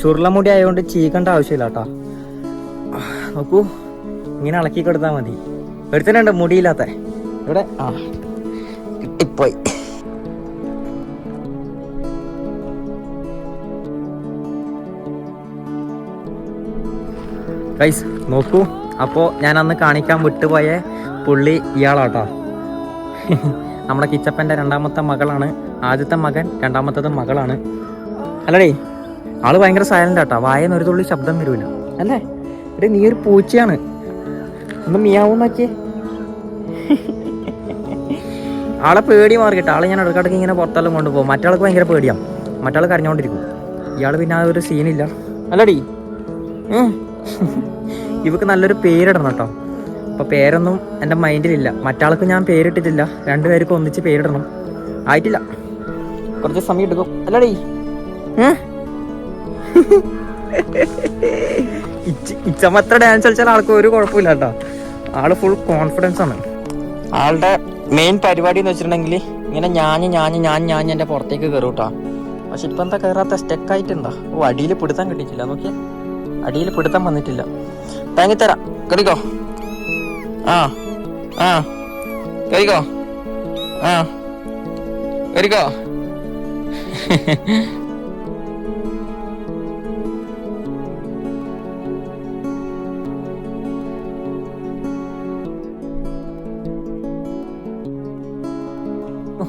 ചുരുളമുടി ആയതുകൊണ്ട് ചീക്കേണ്ട ആവശ്യമില്ല കേട്ടോ നോക്കൂ ഇങ്ങനെ ഇളക്കി കൊടുത്താൽ മതി. എടുത്തിട്ടുണ്ട് മുടിയില്ലാത്ത. ഇവിടെ ആ കിട്ടിപ്പോയി. ഗൈസ് നോക്കൂ അപ്പോൾ ഞാൻ അന്ന് കാണിക്കാൻ വിട്ടുപോയ പുള്ളി ഇയാളാട്ടോ. നമ്മുടെ കിച്ചപ്പന്റെ രണ്ടാമത്തെ മകളാണ്. ആദ്യത്തെ മകൻ രണ്ടാമത്തത് മകളാണ്. അല്ലടേ ആൾ ഭയങ്കര സൈലന്റ് ആട്ടോ. വായന ഒരു തുള്ളി ശബ്ദം വരൂല. അല്ലേ? ഇവിടെ നീ ഒരു പൂച്ചയാണ്. ഒന്ന് മിയാവൂന്നാക്കിയേ ആളെ പേടി മാറിയിട്ട് ആളെ ഞാൻ ഇടക്കിടക്ക് ഇങ്ങനെ പുറത്തെല്ലാം കൊണ്ടുപോകും മറ്റാൾക്ക് ഭയങ്കര പേടിയാണ് മറ്റാൾ കരഞ്ഞോണ്ടിരിക്കും. ഇയാൾ പിന്നെ ആ ഒരു സീനില്ല അല്ലടി. ഇവക്ക് നല്ലൊരു പേരിടണം കേട്ടോ. അപ്പൊ പേരൊന്നും എന്റെ മൈൻഡിലില്ല. മറ്റാൾക്ക് ഞാൻ പേരിട്ടിട്ടില്ല. രണ്ടുപേർക്കും ഒന്നിച്ച് പേരിടണം. ആയിട്ടില്ല. കുറച്ച് സമയം എടുക്കും. അല്ലടി. ഏ? ഇച്ച- ഇച്ചമ്മ എത്ര ഡാൻസ് കളിച്ചാൽ ആൾക്ക് ഒരു കുഴപ്പമില്ല കേട്ടോ. ആൾ ഫുൾ കോൺഫിഡൻസ് ആണ്. ആളുടെ മെയിൻ പരിപാടി എന്ന് വെച്ചിട്ടുണ്ടെങ്കിൽ ഇങ്ങനെ ഞാഞ്ഞ് ഞാഞ്ഞ് ഞാൻ ഞാഞ്ഞ് എന്റെ പുറത്തേക്ക് കയറും കേട്ടോ പക്ഷെ ഇപ്പം എന്താ കയറാത്ത സ്റ്റെക്ക് ആയിട്ടുണ്ടാ ഓ അടിയിൽ പിടുത്തം കിട്ടിയിട്ടില്ല. നോക്കിയേ. അടിയിൽ പിടുത്തം വന്നിട്ടില്ല. തരാം. കറിക്കോ. ആ ആ. കറിക്കോ. ആ. കറിക്കോ.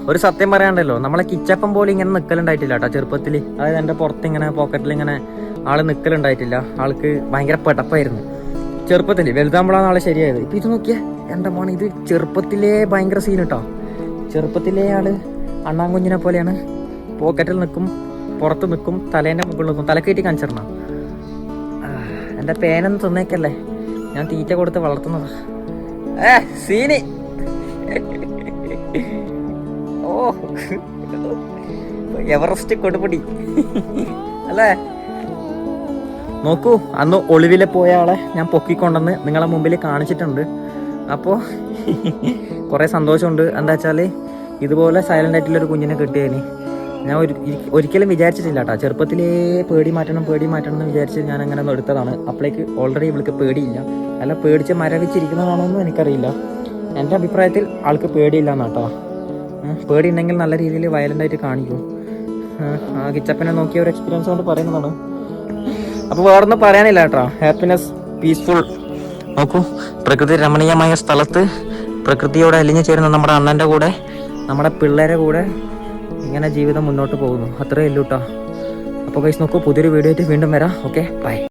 ഒരു സത്യം പറയാണ്ടല്ലോ നമ്മളെ കിച്ചപ്പം പോലെ ഇങ്ങനെ നിൽക്കലുണ്ടായിട്ടില്ല കേട്ടോ ചെറുപ്പത്തിൽ അതായത് എന്റെ പുറത്ത് ഇങ്ങനെ പോക്കറ്റിൽ ഇങ്ങനെ ആൾ നിൽക്കലുണ്ടായിട്ടില്ല ആൾക്ക് ഭയങ്കര പെടപ്പായിരുന്നു. ചെറുപ്പത്തിൽ വലുതാകുമ്പോഴാണ് ആൾ ശരിയായത്. ഇപ്പൊ ഇത് നോക്കിയേ എന്റെ മോൻ ഇത് ചെറുപ്പത്തിലേ ഭയങ്കര സീൻ കേട്ടോ ചെറുപ്പത്തിലേ ആൾ അണ്ണാങ്കുഞ്ഞിനെ പോലെയാണ്. പോക്കറ്റിൽ നിൽക്കും പുറത്ത് നിൽക്കും തലേന്റെ മുകളിൽ നിൽക്കും തലക്കേറ്റി കാണിച്ചിരണം എന്റെ പേനൊന്ന് തിന്നേക്കല്ലേ? ഞാൻ തീറ്റ കൊടുത്ത് വളർത്തുന്നതാ. ഏ സീനി. എവറസ്റ്റ് കൊടുപിടി അല്ലേ? നോക്കൂ അന്ന് ഒളിവിലെ പോയ ആളെ ഞാൻ പൊക്കിക്കൊണ്ടെന്ന് നിങ്ങളെ മുമ്പിൽ കാണിച്ചിട്ടുണ്ട്. അപ്പോൾ കുറേ സന്തോഷമുണ്ട്. എന്താ വെച്ചാൽ ഇതുപോലെ സൈലന്റ് ആയിട്ടുള്ളൊരു കുഞ്ഞിനെ കിട്ടിയതിന് ഞാൻ ഒരു ഒരിക്കലും വിചാരിച്ചിട്ടില്ല കേട്ടോ ചെറുപ്പത്തിലേ പേടി മാറ്റണം പേടി മാറ്റണം എന്ന് വിചാരിച്ച് ഞാൻ അങ്ങനെ ഒന്ന് എടുത്തതാണ്. അപ്പോഴേക്ക് ഓൾറെഡി ഇവൾക്ക് പേടിയില്ല. അല്ല പേടിച്ച് മരവിച്ചിരിക്കുന്നതാണോ എന്നും എനിക്കറിയില്ല. എന്റെ അഭിപ്രായത്തിൽ ആൾക്ക് പേടിയില്ല എന്നാട്ടോ പേടി ഉണ്ടെങ്കിൽ നല്ല രീതിയിൽ വയലന്റായിട്ട് കാണിക്കും. ആ കിച്ചപ്പനെ നോക്കിയ ഒരു എക്സ്പീരിയൻസ് കൊണ്ട് പറയുന്നതാണ്. അപ്പോൾ വേറൊന്നും പറയാനില്ല കേട്ടോ. ഹാപ്പിനെസ് പീസ്ഫുൾ നോക്കൂ പ്രകൃതി രമണീയമായ സ്ഥലത്ത് പ്രകൃതിയോട് അലിഞ്ഞു ചേരുന്ന നമ്മുടെ അണ്ണന്റെ കൂടെ നമ്മുടെ പിള്ളേരെ കൂടെ ഇങ്ങനെ ജീവിതം മുന്നോട്ട് പോകുന്നു. അത്രയേ ഉള്ളൂ കേട്ടോ. അപ്പോൾ കൈസ് നോക്കൂ പുതിയൊരു വീഡിയോ ആയിട്ട് വീണ്ടും വരാം. Okay bye